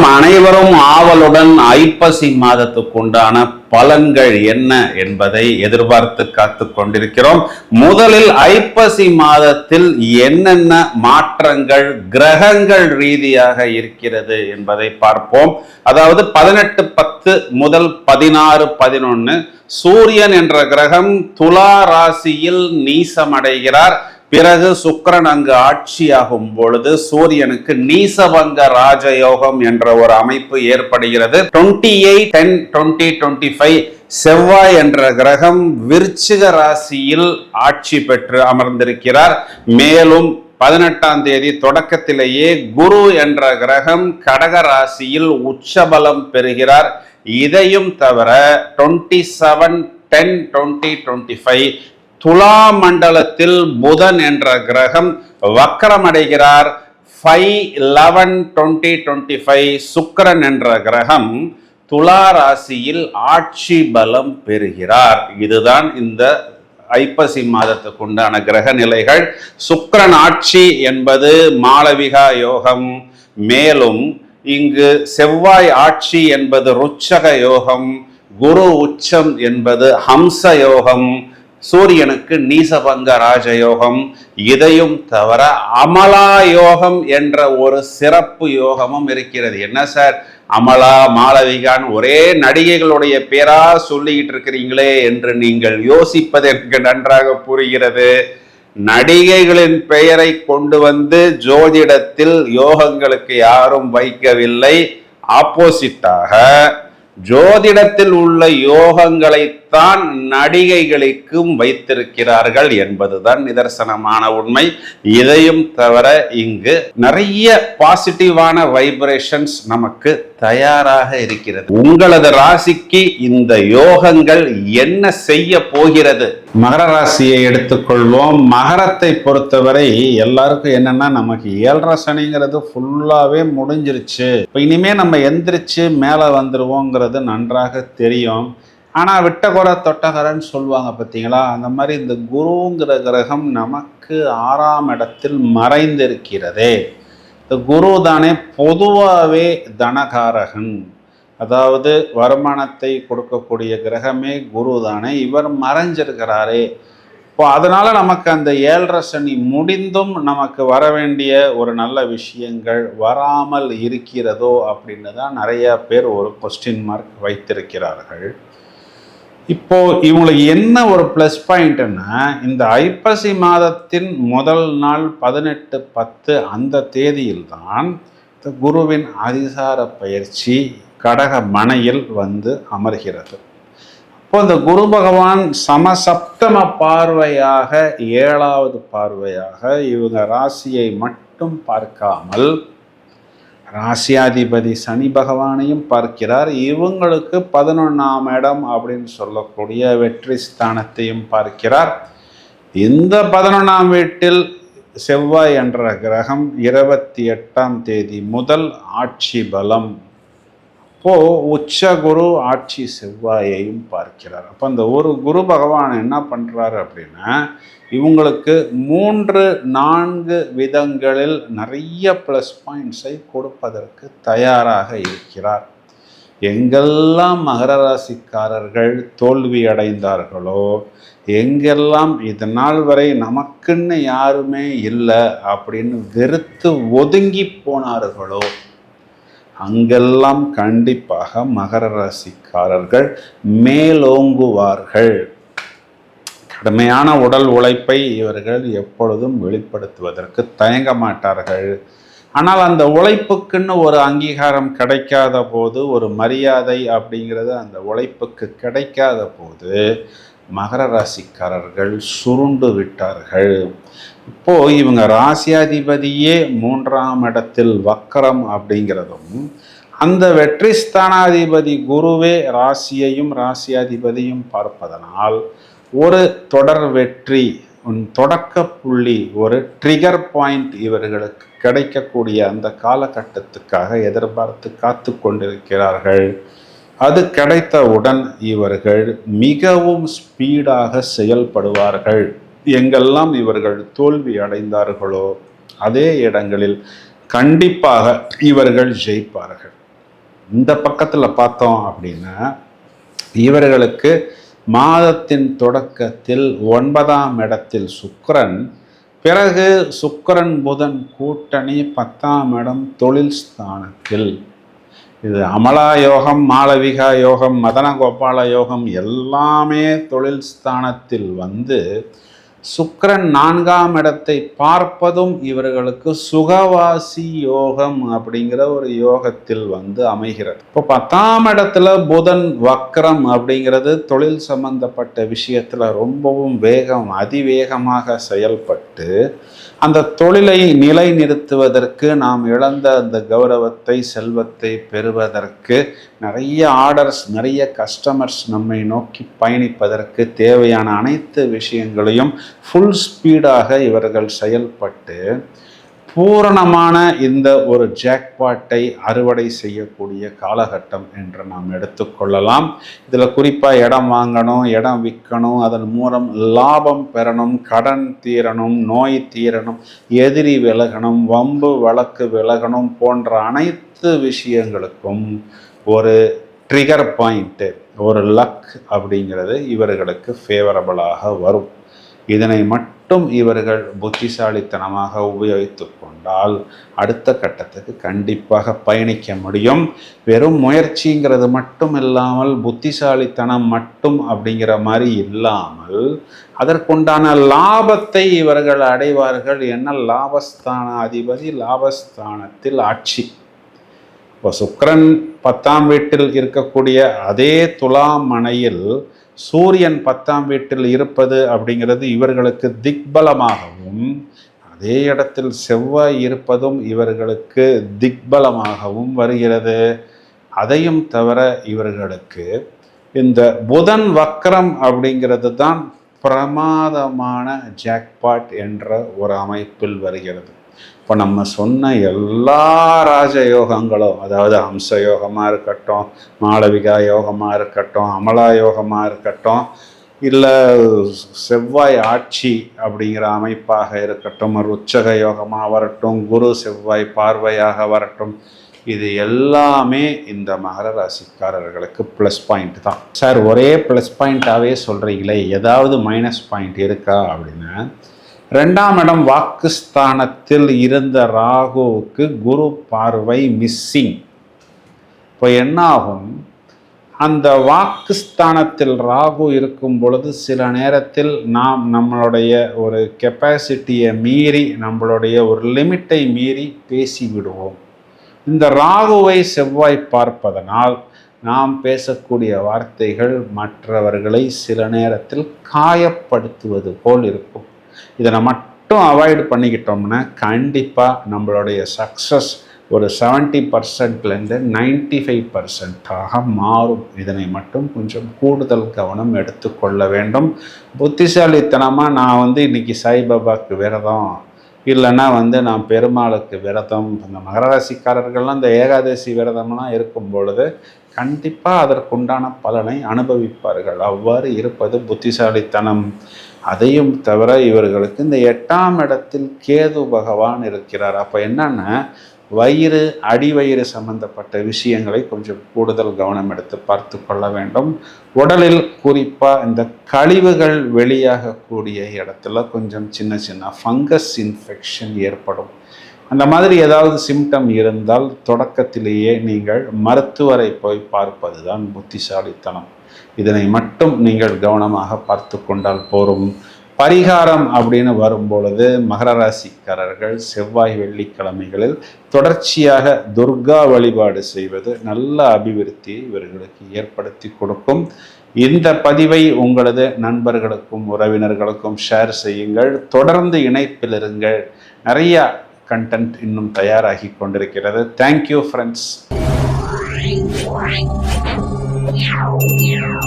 நாம் அனைவரும் ஆவலுடன் ஐப்பசி மாதத்துக்குண்டான பலன்கள் என்ன என்பதை எதிர்பார்த்து காத்து கொண்டிருக்கிறோம். முதலில் ஐப்பசி மாதத்தில் என்னென்ன மாற்றங்கள் கிரகங்கள் ரீதியாக இருக்கிறது என்பதை பார்ப்போம். அதாவது பதினெட்டு பத்து முதல் பதினாறு பதினொன்னு சூரியன் என்ற கிரகம் துலா ராசியில் நீசமடைகிறார். பிறகு சுக்கரன் அங்கு ஆட்சியாகும் பொழுது சூரியனுக்கு நீசபங்க ராஜயோகம் என்ற ஒரு அமைப்பு ஏற்படுகிறது. Twenty eight ten twenty twenty five செவ்வாய் என்ற கிரகம் விருச்சிக ராசியில் ஆட்சி பெற்று அமர்ந்திருக்கிறார். மேலும் பதினெட்டாம் தேதி தொடக்கத்திலேயே குரு என்ற கிரகம் கடக ராசியில் உச்சபலம் பெறுகிறார். இதையும் தவிர twenty seven ten twenty twenty five துலா மண்டலத்தில் புதன் என்ற கிரகம் வக்கரமடைகிறார். Five eleven twenty twenty five சுக்கரன் என்ற கிரகம் துலா ராசியில் ஆட்சி பலம் பெறுகிறார். இதுதான் இந்த ஐப்பசி மாதத்துக்கு உண்டான கிரக நிலைகள். சுக்கரன் ஆட்சி என்பது மாளவிகா யோகம். மேலும் இங்கு செவ்வாய் ஆட்சி என்பது ருச்சக யோகம். குரு உச்சம் என்பது ஹம்ச யோகம். சூரியனுக்கு நீசபங்க ராஜயோகம் இதையும் தவிர அமலா யோகம் என்ற ஒரு சிறப்பு யோகமும் இருக்கிறது. என்ன சார்? அமலா மாளவிகான் ஒரே நடிகைகளுடைய பேரா சொல்லிக்கிட்டு இருக்கிறீங்களே என்று நீங்கள் யோசிப்பதற்கு எனக்கு நன்றாக புரிகிறது. நடிகைகளின் பெயரை கொண்டு வந்து ஜோதிடத்தில் யோகங்களுக்கு யாரும் வைக்கவில்லை. ஆப்போசிட்டாக ஜோதிடத்தில் உள்ள யோகங்களை தான் நடிகைகளுக்கும் வைத்திருக்கிறார்கள் என்பதுதான் நிதர்சனமான உண்மை. இதையும் தவிர இங்கு நிறைய பாசிட்டிவான வைப்ரேஷன்ஸ் நமக்கு தயாராக இருக்கிறது. உங்களது ராசிக்கு இந்த யோகங்கள் என்ன செய்ய போகிறது? மகர ராசியை எடுத்துக்கொள்வோம். மகரத்தை பொறுத்தவரை எல்லாருக்கும் என்னன்னா நமக்கு ஏழரை சனிங்கிறது ஃபுல்லாவே முடிஞ்சிருச்சு. இப்போ இனிமே நம்ம எந்திரிச்சு மேலே வந்துருவோங்கிறது நன்றாக தெரியும். ஆனால் விட்டகுறை தொட்டகரன்னு சொல்லுவாங்க பார்த்தீங்களா அந்த மாதிரி இந்த குருங்கிற கிரகம் நமக்கு ஆறாம் இடத்தில் மறைந்திருக்கிறதே. இந்த குரு தானே பொதுவாகவே தனகாரகன். அதாவது வருமானத்தை கொடுக்கக்கூடிய கிரகமே குரு தானே. இவர் மறைஞ்சிருக்கிறாரே. இப்போ அதனால் நமக்கு அந்த ஏழரை சனி முடிந்தும் நமக்கு வர வேண்டிய ஒரு நல்ல விஷயங்கள் வராமல் இருக்கிறதோ அப்படின்னு தான் நிறைய பேர் ஒரு கொஸ்டின் மார்க் வைத்திருக்கிறார்கள். இப்போ இவங்களுக்கு என்ன ஒரு ப்ளஸ் பாயிண்ட்னா இந்த ஐப்பசி மாதத்தின் முதல் நாள் பதினெட்டு பத்து அந்த தேதியில்தான் இந்த குருவின் அதிசார பயிற்சி கடக மனையில் வந்து அமர்கிறது. இப்போ இந்த குரு பகவான் சமசப்தம பார்வையாக ஏழாவது பார்வையாக இவங்க ராசியை மட்டும் பார்க்காமல் ராசியாதிபதி சனி பகவானையும் பார்க்கிறார். இவங்களுக்கு பதினொன்றாம் இடம் அப்படின்னு சொல்லக்கூடிய வெற்றி ஸ்தானத்தையும் பார்க்கிறார். இந்த பதினொன்றாம் வீட்டில் செவ்வாய் என்ற கிரகம் இருபத்தி எட்டாம் தேதி முதல் ஆட்சி பலம். அப்போது உச்ச குரு ஆட்சி செவ்வாயையும் பார்க்கிறார். அப்போ அந்த ஒரு குரு பகவான் என்ன பண்ணுறாரு அப்படின்னா இவங்களுக்கு மூன்று நான்கு விதங்களில் நிறைய ப்ளஸ் பாயிண்ட்ஸை கொடுப்பதற்கு தயாராக இருக்கிறார். எங்கெல்லாம் மகர ராசிக்காரர்கள் தோல்வி அடைந்தார்களோ எங்கெல்லாம் இது நாள் வரை நமக்குன்னு யாருமே இல்லை அப்படின்னு வெறுத்து ஒதுங்கி போனார்களோ அங்கெல்லாம் கண்டிப்பாக மகர ராசிக்காரர்கள் மேலோங்குவார்கள். கடுமையான உடல் உழைப்பை இவர்கள் எப்பொழுதும் வெளிப்படுத்துவதற்கு தயங்க மாட்டார்கள். ஆனால் அந்த உழைப்புக்குன்னு ஒரு அங்கீகாரம் கிடைக்காத போது ஒரு மரியாதை அப்படிங்கிறது அந்த உழைப்புக்கு கிடைக்காத போது மகர ராசிக்காரர்கள் சுருண்டு விட்டார்கள். இப்போ இவங்க ராசியாதிபதியே மூன்றாம் இடத்தில் வக்கரம் அப்படிங்கிறதும் அந்த வெற்றி ஸ்தானாதிபதி குருவே ராசியையும் ராசியாதிபதியும் பார்ப்பதனால் ஒரு தொடர் வெற்றி உன் தொடக்க புள்ளி ஒரு ட்ரிகர் பாயிண்ட் இவர்களுக்கு கிடைக்கக்கூடிய அந்த காலகட்டத்துக்காக எதிர்பார்த்து காத்து கொண்டிருக்கிறார்கள். அது கிடைத்தவுடன் இவர்கள் மிகவும் ஸ்பீடாக செயல்படுவார்கள். எங்கெல்லாம் இவர்கள் தோல்வி அடைந்தார்களோ அதே இடங்களில் கண்டிப்பாக இவர்கள் ஜெயிப்பார்கள். இந்த பக்கத்தில் பார்த்தோம் அப்படின்னா இவர்களுக்கு மாதத்தின் தொடக்கத்தில் ஒன்பதாம் இடத்தில் சுக்கரன் பிறகு சுக்கரன் புதன் கூட்டணி பத்தாம் இடம் தொழில் ஸ்தானத்தில். இது அமலா யோகம் மாளவிகா யோகம் மதன கோபால யோகம் எல்லாமே தொழில் ஸ்தானத்தில் வந்து சுக்கரன் நான்காம் இடத்தை பார்ப்பதும் இவர்களுக்கு சுகவாசி யோகம் அப்படிங்கிற ஒரு யோகத்தில் வந்து அமைகிறது. இப்போ பத்தாம் இடத்துல புதன் வக்ரம் அப்படிங்கிறது தொழில் சம்பந்தப்பட்ட விஷயத்தில் ரொம்பவும் வேகம் அதிவேகமாக செயல்பட்டு அந்த தொழிலை நிலைநிறுத்துவதற்கு நாம் இழந்த அந்த கௌரவத்தை செல்வத்தை பெறுவதற்கு நிறைய ஆர்டர்ஸ் நிறைய கஸ்டமர்ஸ் நம்மை நோக்கி பயணிப்பதற்கு தேவையான அனைத்து விஷயங்களையும் ஃபுல் ஸ்பீடாக இவர்கள் செயல்பட்டு பூரணமான இந்த ஒரு ஜாக்பாட்டை அறுவடை செய்யக்கூடிய காலகட்டம் என்று நாம் எடுத்துக்கொள்ளலாம் இதில் குறிப்பாக இடம் வாங்கணும் இடம் விற்கணும் அதன் மூலம் லாபம் பெறணும் கடன் தீரணும் நோய் தீரணும் எதிரி விலகணும் வம்பு வழக்கு விலகணும் போன்ற அனைத்து விஷயங்களுக்கும் ஒரு ட்ரிகர் பாயிண்ட்டு ஒரு லக் அப்படிங்கிறது இவர்களுக்கு ஃபேவரபிளாக வரும். இதனை மட்டும் இவர்கள் புத்திசாலித்தனமாக உபயோகித்து கொண்டால் அடுத்த கட்டத்துக்கு கண்டிப்பாக பயணிக்க முடியும். வெறும் முயற்சிங்கிறது மட்டும் இல்லாமல் புத்திசாலித்தனம் மட்டும் அப்படிங்கிற மாதிரி இல்லாமல் அதற்குண்டான லாபத்தை இவர்கள் அடைவார்கள். என்ன? லாபஸ்தான அதிபதி லாபஸ்தானத்தில் ஆட்சி. இப்போ சுக்கரன் பத்தாம் வீட்டில் இருக்கக்கூடிய அதே துலாம் மனையில் சூரியன் பத்தாம் வீட்டில் இருப்பது அப்படிங்கிறது இவர்களுக்கு திக்பலமாகவும் அதே இடத்தில் செவ்வாய் இருப்பதும் இவர்களுக்கு திக்பலமாகவும் வருகிறது. அதையும் தவிர இவர்களுக்கு இந்த புதன் வக்கரம் அப்படிங்கிறது தான் பிரமாதமான ஜாக்பாட் என்ற ஒரு அமைப்பில் வருகிறது. இப்போ நம்ம சொன்ன எல்லா ராஜயோகங்களும் அதாவது அம்ச யோகமாக இருக்கட்டும் மாளவிகா யோகமாக இருக்கட்டும் அமலா யோகமாக இருக்கட்டும் இல்லை செவ்வாய் ஆட்சி அப்படிங்கிற அமைப்பாக இருக்கட்டும் ஒரு உச்சக யோகமாக வரட்டும் குரு செவ்வாய் பார்வையாக வரட்டும் இது எல்லாமே இந்த மகர ராசிக்காரர்களுக்கு ப்ளஸ் பாயிண்ட் தான். சார் ஒரே ப்ளஸ் பாயிண்ட்டாகவே சொல்கிறீங்களே ஏதாவது மைனஸ் பாயிண்ட் இருக்கா அப்படின்னா ரெண்டாம் இடம் வாக்குஸ்தானத்தில் இருந்த ராகுவுக்கு குரு பார்வை மிஸ்ஸிங் இப்போ என்னாகும்? அந்த வாக்குஸ்தானத்தில் ராகு இருக்கும் பொழுது சில நேரத்தில் நாம் நம்மளுடைய ஒரு கெப்பாசிட்டியை மீறி நம்மளுடைய ஒரு லிமிட்டை மீறி பேசிவிடுவோம். இந்த ராகுவை செவ்வாய் பார்ப்பதனால் நாம் பேசக்கூடிய வார்த்தைகள் மற்றவர்களை சில நேரத்தில் காயப்படுத்துவது போல் இருக்கும். இதனை மட்டும் அவாய்டு பண்ணிக்கிட்டோம்னா கண்டிப்பாக நம்மளுடைய சக்ஸஸ் ஒரு செவன்ட்டி பர்சன்ட்லேருந்து நைன்டி ஃபைவ் பர்சன்ட்டாக மாறும். இதனை மட்டும் கொஞ்சம் கூடுதல் கவனம் எடுத்துக்கொள்ள வேண்டும். புத்திசாலித்தனமாக நான் வந்து இன்றைக்கி சாய்பாபாவுக்கு விரதம் இல்லைன்னா வந்து நான் பெருமாளுக்கு விரதம் இந்த மகராசிக்காரர்கள்லாம் இந்த ஏகாதசி விரதம்லாம் இருக்கும் பொழுது கண்டிப்பாக அதற்குண்டான பலனை அனுபவிப்பார்கள். அவ்வாறு இருப்பது புத்திசாலித்தனம். அதையும் தவிர இவர்களுக்கு இந்த எட்டாம் இடத்தில் கேது பகவான் இருக்கிறார். அப்போ என்னன்னா வயிறு அடிவயிறு சம்பந்தப்பட்ட விஷயங்களை கொஞ்சம் கூடுதல் கவனம் எடுத்து பார்த்து கொள்ள வேண்டும். உடலில் குறிப்பாக இந்த கழிவுகள் வெளியாகக்கூடிய இடத்துல கொஞ்சம் சின்ன சின்ன ஃபங்கஸ் இன்ஃபெக்ஷன் ஏற்படும். அந்த மாதிரி ஏதாவது சிம்டம் இருந்தால் தொடக்கத்திலேயே நீங்கள் மருத்துவரை போய் பார்ப்பது தான் புத்திசாலித்தனம். இதனை மட்டும் நீங்கள் கவனமாக பார்த்து கொண்டால் போரும். பரிகாரம் அப்படின்னு வரும்பொழுது மகர ராசிக்காரர்கள் செவ்வாய் வெள்ளிக்கிழமைகளில் தொடர்ச்சியாக துர்கா வழிபாடு செய்வது நல்ல அபிவிருத்தியை இவர்களுக்கு ஏற்படுத்தி கொடுக்கும். இந்த பதிவை உங்களது நண்பர்களுக்கும் உறவினர்களுக்கும் ஷேர் செய்யுங்கள். தொடர்ந்து இணைப்பில் இருங்கள். நிறையா கண்டென்ட் இன்னும் தயாராகி கொண்டிருக்கிறது. Thank you friends